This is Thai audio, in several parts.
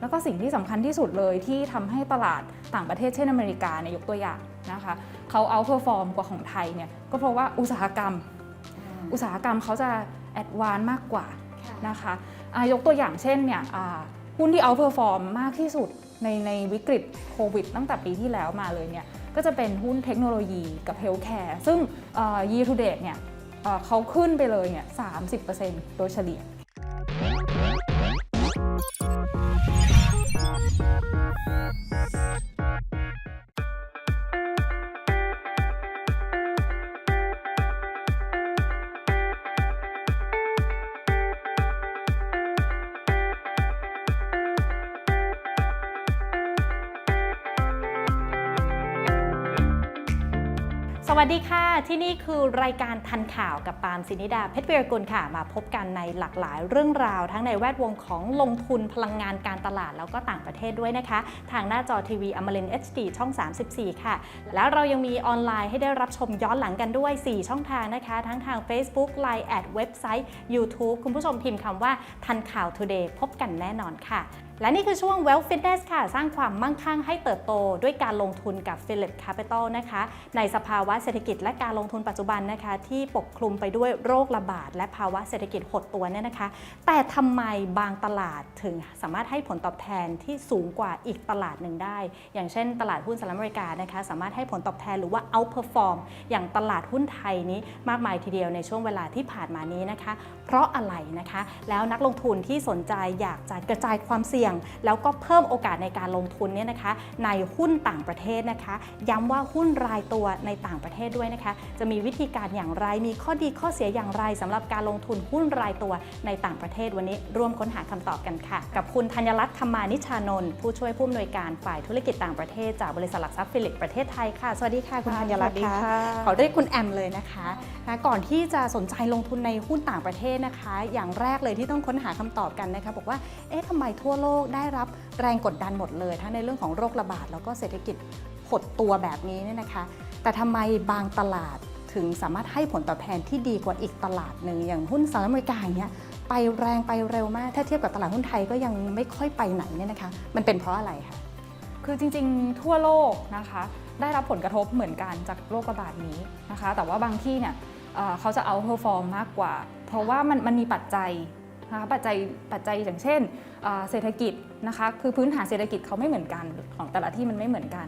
แล้วก็สิ่งที่สำคัญที่สุดเลยที่ทำให้ตลาดต่างประเทศเช่นอเมริกาเนี่ยยกตัวอย่างนะคะเขาเอาเพอร์ฟอร์มกว่าของไทยเนี่ยก็เพราะว่าอุตสาหกรรม อุตสาหกรรมเขาจะแอดวานมากกว่านะคะอะยกตัวอย่างเช่นเนี่ยอ่าหุ้นที่เอาเพอร์ฟอร์มมากที่สุดในในวิกฤตโควิด ตั้งแต่ปีที่แล้วมาเลยเนี่ยก็จะเป็นหุ้นเทคโนโลยีกับเฮลท์แคร์ซึ่ง year to date เนี่ยเอ่อเขาขึ้นไปเลยเนี่ย30%โดยเฉลี่ย สวัสดีค่ะ ที่นี่คือรายการทันข่าวกับปาล์มสินิดา เพชรเวียรกุลค่ะ มาพบกันในหลากหลายเรื่องราว ทั้งในแวดวงของลงทุนพลังงานการตลาด แล้วก็ต่างประเทศด้วยนะคะ ทางหน้าจอทีวีอมริน HD ช่อง 34 ค่ะ แล้วเรายังมีออนไลน์ให้ได้รับชมย้อนหลังกันด้วย 4 ช่องทางนะคะ ทั้งทาง Facebook Line แอดเว็บไซต์ YouTube คุณผู้ชมพิมพ์คำว่าทันข่าว Today พบกันแน่นอนค่ะ และนี่คือช่วง Wealth Fitness ค่ะ สร้างความมั่งคั่งให้เติบโต ด้วยการลงทุนกับ Philip Capital นะคะ ในสภาวะเศรษฐกิจและการลงทุนปัจจุบันนะคะ ที่ปกคลุมไปด้วยโรคระบาด และภาวะเศรษฐกิจหดตัวเนี่ยนะคะ แต่ทำไมบางตลาดถึงสามารถให้ผลตอบแทนที่สูงกว่าอีกตลาดหนึ่งได้ อย่างเช่น ตลาดหุ้นสหรัฐอเมริกานะคะ สามารถให้ผลตอบแทนหรือว่า outperform อย่างตลาดหุ้นไทยนี้มากมายทีเดียวในช่วงเวลาที่ผ่านมานี้นะคะ เพราะอะไรนะคะ แล้วนักลงทุนที่สนใจอยากจะกระจายความเสี่ยงแล้วก็เพิ่มโอกาสในการลงทุนเนี่ยนะคะในหุ้นต่างประเทศนะคะ ย้ำว่าหุ้นรายตัวในต่างประเทศด้วยนะคะ จะมีวิธีการอย่างไรมีข้อดีข้อเสียอย่างไรสำหรับการลงทุนหุ้นรายตัวในต่างประเทศวันนี้ร่วมค้นหาคำตอบกันค่ะ กับคุณธัญรัตน์ธรรมานิชานนท์ผู้ช่วยผู้อำนวยการฝ่ายธุรกิจต่างประเทศจากบริษัทหลักทรัพย์ฟิลิปประเทศไทยค่ะ สวัสดีค่ะคุณธัญรัตน์สวัสดีค่ะขอเรียกคุณแอมเลยนะคะนะก่อนที่จะสนใจลงทุนในหุ้นต่างประเทศนะคะ อย่างแรกเลยที่ต้องค้นหาคำตอบกันนะคะบอกว่าเอ๊ะทำไมทั่วโลกได้รับแรงกดดันหมดเลย ทั้งในเรื่องของโรคระบาด แล้วก็เศรษฐกิจหดตัวแบบนี้เนี่ยนะคะ แต่ทำไมบางตลาดถึงสามารถให้ผลตอบแทนที่ดีกว่าอีกตลาดหนึ่งอย่างหุ้นสหรัฐอเมริกาอย่างเงี้ยไปแรงไปเร็วมากถ้าเทียบกับตลาดหุ้นไทยก็ยังไม่ค่อยไปไหนเนี่ยนะคะ มันเป็นเพราะอะไรคะคือจริงๆ ทั่วโลกนะคะ ได้รับผลกระทบเหมือนกันจากโรคระบาดนี้นะคะ แต่ว่าบางที่เนี่ยเขาจะเอาเพอร์ฟอร์มมากกว่า เพราะว่ามันมันมีปัจจัย นะคะปัจจัยปัจจัยอย่างเช่นเอ่อเศรษฐกิจนะคะคือพื้นฐานเศรษฐกิจเขาไม่เหมือนกันของแต่ละที่มันไม่เหมือนกัน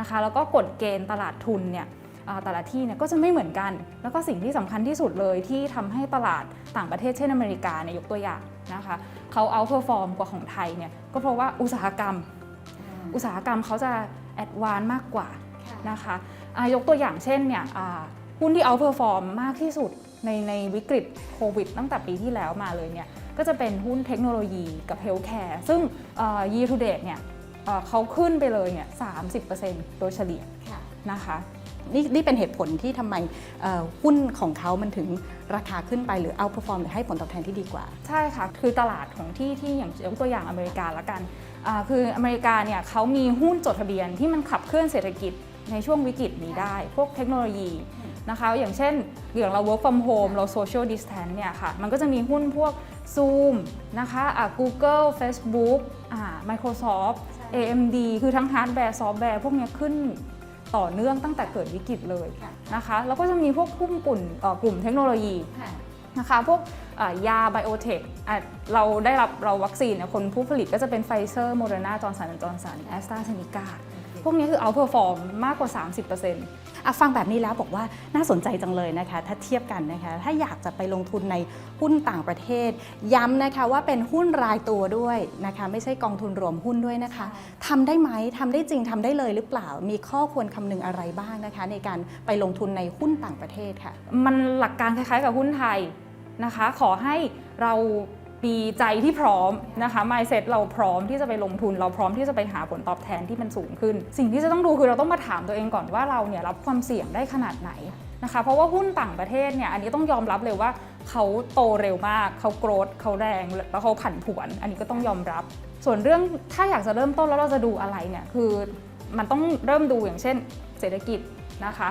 นะคะแล้วก็กฎเกณฑ์ตลาดทุนเนี่ยเอ่อแต่ละที่เนี่ยก็จะไม่เหมือนกัน แล้วก็สิ่งที่สำคัญที่สุดเลยที่ทำให้ตลาดต่างประเทศเช่นอเมริกาเนี่ยยกตัวอย่างนะคะเขาเอาเพอร์ฟอร์มกว่าของไทยเนี่ยก็เพราะว่าอุตสาหกรรม อุตสาหกรรมเขาจะแอดวานมากกว่านะคะอะยกตัวอย่างเช่นเนี่ยอ่าหุ้นที่เอาเพอร์ฟอร์มมากที่สุด ในในวิกฤตโควิดตั้งแต่ปีที่แล้วมาเลยเนี่ยก็จะเป็นหุ้นเทคโนโลยีกับเฮลท์แคร์ซึ่งเอ่อ year to date เนี่ยเอ่อเขาขึ้นไปเลยเนี่ย30%โดยเฉลี่ยนะคะนี่นี่เป็นเหตุผลที่ทำไมเอ่อหุ้นของเขามันถึงราคาขึ้นไปหรือ outperform หรือให้ผลตอบแทนที่ดีกว่า ใช่ค่ะ คือตลาดของที่ที่อย่างยกตัวอย่างอเมริกาละกันอ่าคืออเมริกาเนี่ยเขามีหุ้นจดทะเบียนที่มันขับเคลื่อนเศรษฐกิจในช่วงวิกฤตนี้ได้ พวกเทคโนโลยี นะคะ อย่างเช่นอย่างเรา work from home เรา social distance เนี่ยค่ะ มันก็จะมีหุ้นพวก Zoom นะคะอ่า Google Facebook อ่า Microsoft AMD คือทั้งฮาร์ดแวร์ซอฟต์แวร์พวกเนี้ยขึ้นต่อเนื่องตั้งแต่เกิดวิกฤตเลยค่ะนะคะแล้วก็จะมีพวกหุ้นกลุ่มเอ่อกลุ่มเทคโนโลยีนะคะพวกอ่ายาไบโอเทคอะเราได้รับเราวัคซีนเนี่ยคนผู้ผลิตก็จะเป็นไฟเซอร์โมเดอร์นาจอร์สันจอร์สันแอสตราเซเนกาพวกนี้คือเอาเพอร์ฟอร์มมากกว่า 30% อะฟังแบบนี้แล้วบอกว่าน่าสนใจจังเลยนะคะ ถ้าเทียบกันนะคะ ถ้าอยากจะไปลงทุนในหุ้นต่างประเทศ ย้ำนะคะว่าเป็นหุ้นรายตัวด้วยนะคะ ไม่ใช่กองทุนรวมหุ้นด้วยนะคะทำได้ไหมทำได้จริงทำได้เลยหรือเปล่า มีข้อควรคำนึงอะไรบ้างนะคะ ในการไปลงทุนในหุ้นต่างประเทศค่ะ มันหลักการคล้ายๆ กับหุ้นไทยนะคะ ขอให้เรา มีใจที่พร้อมนะคะ mindset เราพร้อมที่จะไปลงทุน เราพร้อมที่จะไปหาผลตอบแทนที่มันสูงขึ้น สิ่งที่จะต้องดูคือเราต้องมาถามตัวเองก่อนว่าเราเนี่ยรับความเสี่ยงได้ขนาดไหนนะคะ เพราะว่าหุ้นต่างประเทศเนี่ยอันนี้ต้องยอมรับเลยว่าเขาโตเร็วมาก เขาโกรธเขาแรง แล้วเขาผันผวน อันนี้ก็ต้องยอมรับ ส่วนเรื่องถ้าอยากจะเริ่มต้นแล้วเราจะดูอะไรเนี่ยคือมันต้องเริ่มดูอย่างเช่น เศรษฐกิจนะคะ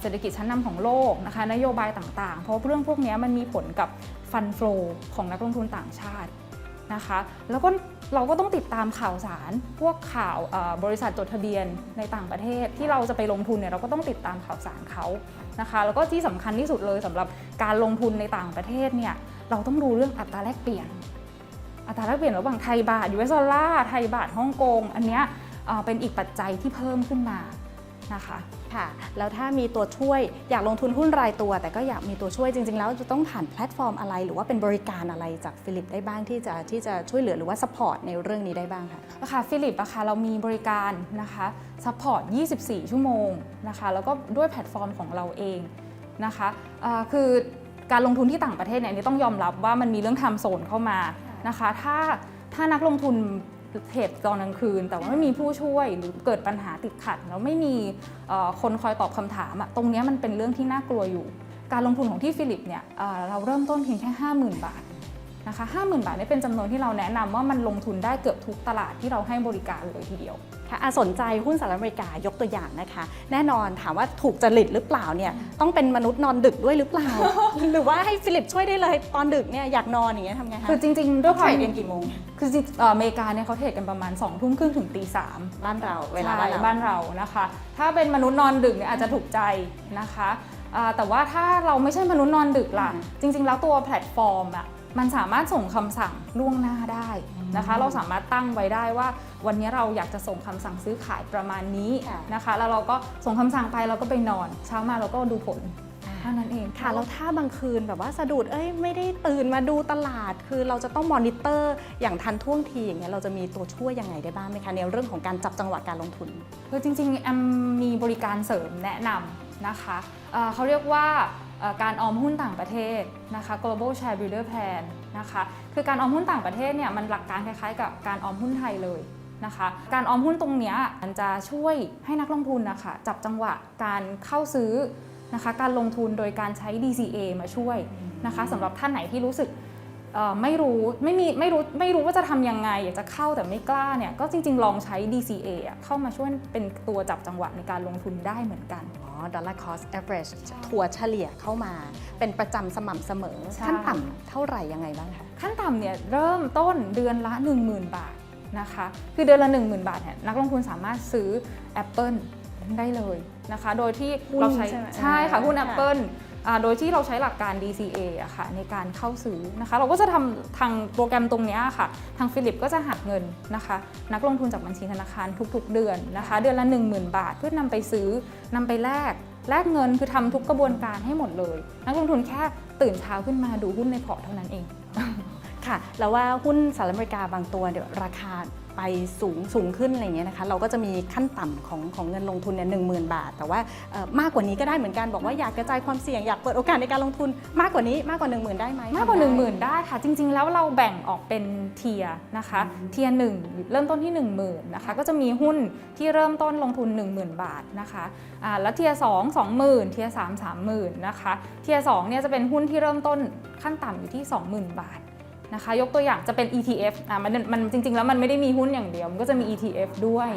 เศรษฐกิจชั้นนำของโลกนะคะนโยบายต่างๆ เพราะเรื่องพวกนี้มันมีผลกับ ฟันฟลูของนักลงทุนต่างชาตินะคะ แล้วก็เราก็ต้องติดตามข่าวสารพวกข่าวบริษัทจดทะเบียนในต่างประเทศที่เราจะไปลงทุนเนี่ยเราก็ต้องติดตามข่าวสารเขานะคะ แล้วก็ที่สำคัญที่สุดเลยสำหรับการลงทุนในต่างประเทศเนี่ยเราต้องรู้เรื่องอัตราแลกเปลี่ยน อัตราแลกเปลี่ยนระหว่างไทยบาทยูเอสดอลลาร์ไทยบาทฮ่องกงอันเนี้ยเป็นอีกปัจจัยที่เพิ่มขึ้นมานะคะ ค่ะ แล้วถ้ามีตัวช่วยอยากลงทุนหุ้นรายตัว แต่ก็อยากมีตัวช่วยจริง ๆ แล้วจะต้องผ่านแพลตฟอร์มอะไร หรือว่าเป็นบริการอะไรจากฟิลิปได้บ้างที่จะที่จะช่วยเหลือหรือว่าสปอร์ตในเรื่องนี้ได้บ้างคะค่ะฟิลิปอะค่ะเรามีบริการนะคะซัพพอร์ต 24 ชั่วโมงนะคะแล้วก็ด้วยแพลตฟอร์มของเราเองนะคะเอ่อคือการลงทุนที่ต่างประเทศเนี่ยนนี้ต้องยอมรับว่ามันมีเรื่องทม์โซนเข้ามานะคะ ถ้าถ้านักลงทุน เทรดตอนกลางคืน แต่ว่าไม่มีผู้ช่วยหรือเกิดปัญหาติดขัด แล้วไม่มีคนคอยตอบคำถามอะตรงนี้มันเป็นเรื่องที่น่ากลัวอยู่ การลงทุนของที่ฟิลิปเนี่ยเอ่อเราเริ่มต้นเพียงแค่ 50,000 บาท นะคะ50,000บาทนี่เป็นจำนวนที่เราแนะนำว่ามันลงทุนได้เกือบทุกตลาดที่เราให้บริการเลยทีเดียวค่ะอะสนใจหุ้นสหรัฐอเมริกายกตัวอย่างนะคะ แน่นอนถามว่าถูกจริตหรือเปล่าเนี่ยต้องเป็นมนุษย์นอนดึกด้วยหรือเปล่า หรือว่าให้ฟิลิปช่วยได้เลยตอนดึกเนี่ยอยากนอนอย่างเงี้ยทำไงคะคือจริงๆด้วยความเทรดเรียนกี่โมง คือจริงเอ่ออเมริกาเนี่ยเขาเทรดกันประมาณ2องทุ่มครึ่งถึงตีสามบ้านเราเวลาใช่บ้านเราบ้านเรานะคะ ถ้าเป็นมนุษย์นอนดึกเนี่ยอาจจะถูกใจนะคะอ่าแต่ว่าถ้าเราไม่ใช่มนุษย์นอนดึกล่ะอืมจริง ๆ แล้วตัวแพลตฟอร์มอะ มันสามารถส่งคำสั่งล่วงหน้าได้นะคะ เราสามารถตั้งไว้ได้ว่า วันนี้เราอยากจะส่งคำสั่งซื้อขายประมาณนี้นะคะ แล้วเราก็ส่งคำสั่งไปเราก็ไปนอน เช้ามาเราก็ดูผลเท่านั้นเองค่ะแล้วถ้าบางคืนแบบว่าสะดุดเอ้ยไม่ได้ตื่นมาดูตลาด คือเราจะต้องมอนิเตอร์ อย่างทันท่วงทีอย่างเงี้ยเราจะมีตัวช่วยยังไงได้บ้างไหมคะในเรื่องของการจับจังหวะการลงทุนคือจริงๆแอมมีบริการเสริมแนะนำนะคะเอ่อเขาเรียกว่าเอ่อ การออมหุ้นต่างประเทศนะคะ global share builder plan นะคะ คือการออมหุ้นต่างประเทศเนี่ยมันหลักการคล้ายๆ กับการออมหุ้นไทยเลยนะคะ การออมหุ้นตรงนี้มันจะช่วยให้นักลงทุนนะคะจับจังหวะการเข้าซื้อนะคะการลงทุนโดยการใช้ DCA มาช่วยนะคะสำหรับท่านไหนที่รู้สึกไม่รู้ไม่มีไม่รู้ไม่รู้ว่าจะทำยังไง อยากจะเข้าแต่ไม่กล้าเนี่ยก็จริง ๆ ลองใช้ DCA เข้ามาช่วยเป็นตัวจับจังหวะในการลงทุนได้เหมือนกัน อ๋อ dollar cost average ถัวเฉลี่ยเข้ามา เป็นประจำสม่ำเสมอ ใช่ ขั้นต่ำเท่าไหร่ยังไงบ้างคะ ขั้นต่ำเนี่ยเริ่มต้นเดือนละ 10,000 บาทนะคะ คือเดือนละ 10,000 บาทเนี่ยนักลงทุนสามารถซื้อ Apple ได้เลยนะคะ โดยที่หุ้นเราใช้ใช่ไหมใช่ค่ะหุ้น ค่ะ Apple อ่า โดยที่เราใช้หลักการ DCA อะค่ะในการเข้าซื้อนะคะ เราก็จะทำทางโปรแกรมตรงนี้ค่ะ ทางฟิลิปก็จะหักเงินนะคะ นักลงทุนจากบัญชีธนาคารทุกๆ เดือนนะคะ เดือนละ 10,000 บาท เพื่อนำไปซื้อนำไปแลกแลกเงินคือทำทุกกระบวนการให้หมดเลย นักลงทุนแค่ตื่นเช้าขึ้นมาดูหุ้นในพอร์ตเท่านั้นเองค่ะ แล้วว่าหุ้นสหรัฐอเมริกาบางตัวเดี๋ยวราคา ไปสูงสูงขึ้นอะไรอย่างเงี้ยนะคะเราก็จะมีขั้นต่ำของของเงินลงทุนเนี่ยหนึ่งหมื่นบาท แต่ว่าเอ่อมากกว่านี้ก็ได้เหมือนกันบอกว่าอยากกระจายความเสี่ยงอยากเปิดโอกาสในการลงทุนมากกว่านี้มากกว่า 1 0,000 ได้ไหมมากกว่าทำได้1 0,000 ได้ค่ะ จริง ๆ แล้วเราแบ่งออกเป็นเทียร์นะคะเทียร์หนึ่งเริ่มต้นที่ 10,000นะคะก็จะมีหุ้นที่เริ่มต้นลงทุน 10,000 บาทนะคะอ่าแล้วเทียร์สอง20,000เทียร์สาม30,000นะคะเทียร์สองเนี่ยจะเป็นหุ้นที่เริ่มต้นขั้นต่ำอยู่ที่ 20,000 บาท นะคะ ยกตัวอย่างจะเป็น ETF อะมันมันจริง ๆ แล้วมันไม่ได้มีหุ้นอย่างเดียว มันก็จะมี ETF ด้วย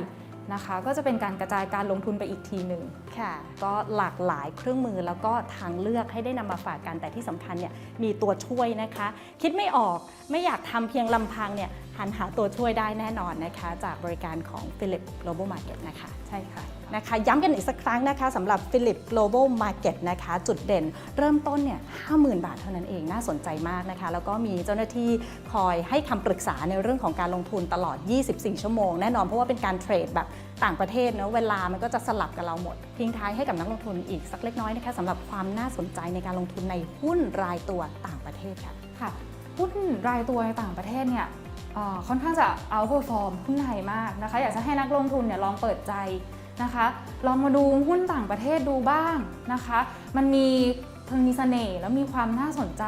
นะคะ ก็จะเป็นการกระจายการลงทุนไปอีกทีหนึ่ง ค่ะ ก็หลากหลายเครื่องมือแล้วก็ทางเลือกให้ได้นำมาฝากกันแต่ที่สำคัญเนี่ยมีตัวช่วยนะคะ คิดไม่ออกไม่อยากทำเพียงลำพังเนี่ย หันหาตัวช่วยได้แน่นอนนะคะ จากบริการของ Philip Global Market นะคะใช่ค่ะนะคะย้ำกันอีกสักครั้งนะคะสำหรับ Philip Global Market นะคะ จุดเด่นเริ่มต้นเนี่ย50,000 บาทเท่านั้นเองน่าสนใจมากนะคะ แล้วก็มีเจ้าหน้าที่คอยให้คำปรึกษาในเรื่องของการลงทุนตลอด 24 ชั่วโมง แน่นอนเพราะว่าเป็นการเทรดแบบต่างประเทศเนะเวลามันก็จะสลับกับเราหมด ทิ้งท้ายให้กับนักลงทุนอีกสักเล็กน้อยนะคะสำหรับความน่าสนใจในการลงทุนในหุ้นรายตัวต่างประเทศค่ะค่ะหุ้นรายตัวในต่างประเทศเนี่ย ค่อนข้างจะเอาเ r อร์ฟอร์มหุ้นไทยมากนะคะ อยากจะให้นักลงทุนเนี่ยลองเปิดใจนะคะ ลองมาดูหุ้นต่างประเทศดูบ้างนะคะ มันมีมันมีเสน่ห์แล้วมีความน่าสนใจ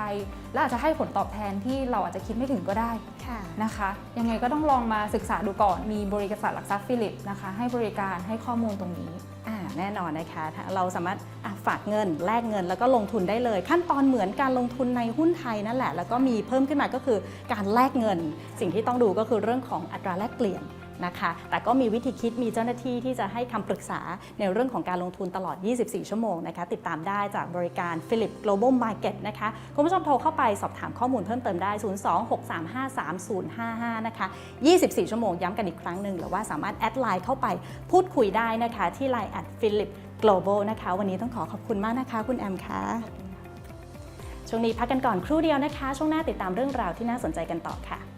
และอาจจะให้ผลตอบแทนที่เราอาจจะคิดไม่ถึงก็ได้ค่ะนะคะ ยังไงก็ต้องลองมาศึกษาดูก่อนมีบริษัทหลักทรัพย์ฟิลิปนะคะ ให้บริการให้ข้อมูลตรงนี้อ่า แน่นอนนะคะ เราสามารถฝากเงินแลกเงินแล้วก็ลงทุนได้เลย ขั้นตอนเหมือนการลงทุนในหุ้นไทยนั่นแหละ แล้วก็มีเพิ่มขึ้นมาก็คือการแลกเงิน สิ่งที่ต้องดูก็คือเรื่องของอัตราแลกเปลี่ยน นะคะ แต่ก็มีวิธีคิดมีเจ้าหน้าที่ที่จะให้คำปรึกษาในเรื่องของการลงทุนตลอด 24 ชั่วโมงนะคะ ติดตามได้จากบริการ Philip Global Market นะคะ คุณผู้ชมโทรเข้าไปสอบถามข้อมูลเพิ่มเติมได้ 026353055 นะคะ 24 ชั่วโมงย้ำกันอีกครั้งหนึ่งหรือว่าสามารถแอดไลน์เข้าไปพูดคุยได้นะคะ ที่ Line at Philip Global นะคะ วันนี้ต้องขอขอบคุณมากนะคะ คุณแอมค่ะช่วงนี้พักกันก่อนครู่เดียวนะคะ ช่วงหน้าติดตามเรื่องราวที่น่าสนใจกันต่อค่ะ